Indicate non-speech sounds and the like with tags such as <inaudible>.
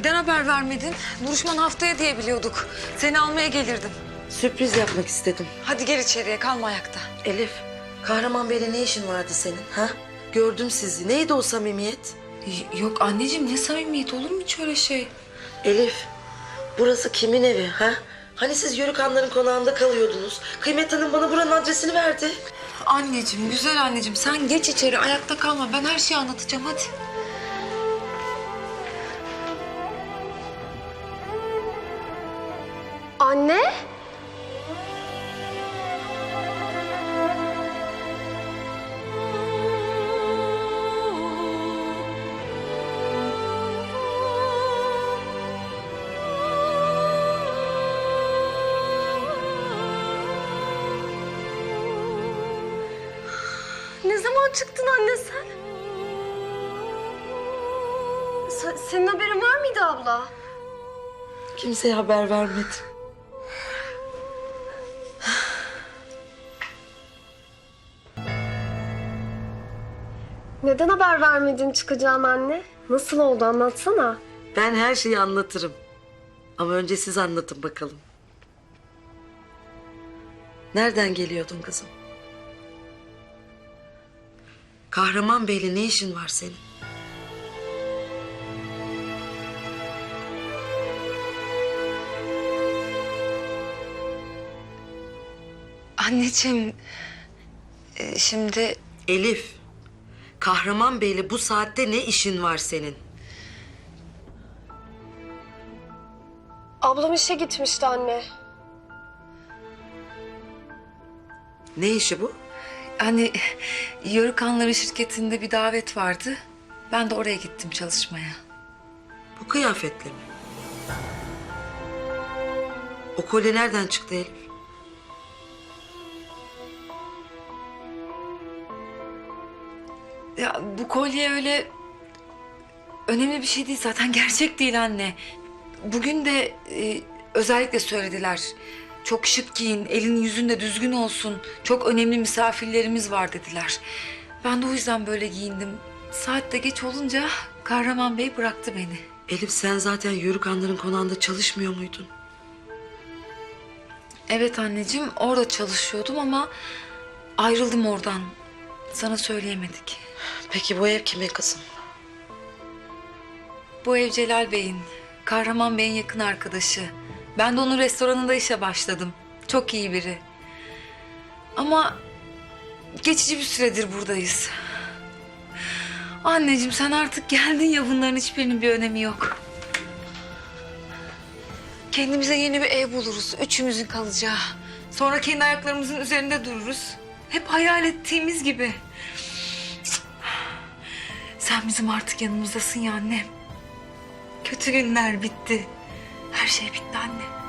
neden haber vermedin? Duruşman haftaya diye biliyorduk. Seni almaya gelirdim. Sürpriz yapmak istedim. Hadi gel içeriye kalma ayakta. Elif, Kahraman Bey'le ne işin vardı senin? Ha? Gördüm sizi. Neydi o samimiyet? Y- Yok anneciğim ne samimiyet olur mu hiç öyle şey? Elif, burası kimin evi? Ha? Hani siz Yörük Hanların konağında kalıyordunuz. Kıymet Hanım bana buranın adresini verdi. Anneciğim, güzel anneciğim sen geç içeri ayakta kalma. Ben her şeyi anlatacağım hadi. Anne? Ne zaman çıktın anne sen? Sen- senin haberin var mıydı abla? Kimseye haber vermedi. Neden haber vermedin çıkacağım anne? Nasıl oldu anlatsana. Ben her şeyi anlatırım. Ama önce siz anlatın bakalım. Nereden geliyordun kızım? Kahraman Bey'le ne işin var senin? Anneciğim, e, şimdi Elif, Kahraman Bey'le bu saatte ne işin var senin? Ablam işe gitmişti anne. Ne işi bu? hani Yörük Hanları şirketinde bir davet vardı. Ben de oraya gittim çalışmaya. Bu kıyafetle mi? O kolye nereden çıktı Elif? Ya bu kolye öyle önemli bir şey değil zaten <laughs> gerçek değil anne. Bugün de e, özellikle söylediler. Çok şık giyin, elin yüzün de düzgün olsun. Çok önemli misafirlerimiz var dediler. Ben de o yüzden böyle giyindim. Saat de geç olunca Kahraman Bey bıraktı beni. Elif sen zaten Yörük Hanların konağında çalışmıyor muydun? Evet anneciğim orada çalışıyordum ama ayrıldım oradan. Sana söyleyemedik. Peki bu ev kimin kızım? Bu ev Celal Bey'in, Kahraman Bey'in yakın arkadaşı. Ben de onun restoranında işe başladım. Çok iyi biri. Ama geçici bir süredir buradayız. Anneciğim sen artık geldin ya bunların hiçbirinin bir önemi yok. Kendimize yeni bir ev buluruz. Üçümüzün kalacağı. Sonra kendi ayaklarımızın üzerinde dururuz. Hep hayal ettiğimiz gibi. Sen bizim artık yanımızdasın ya annem. Kötü günler bitti. Her şey bitti anne.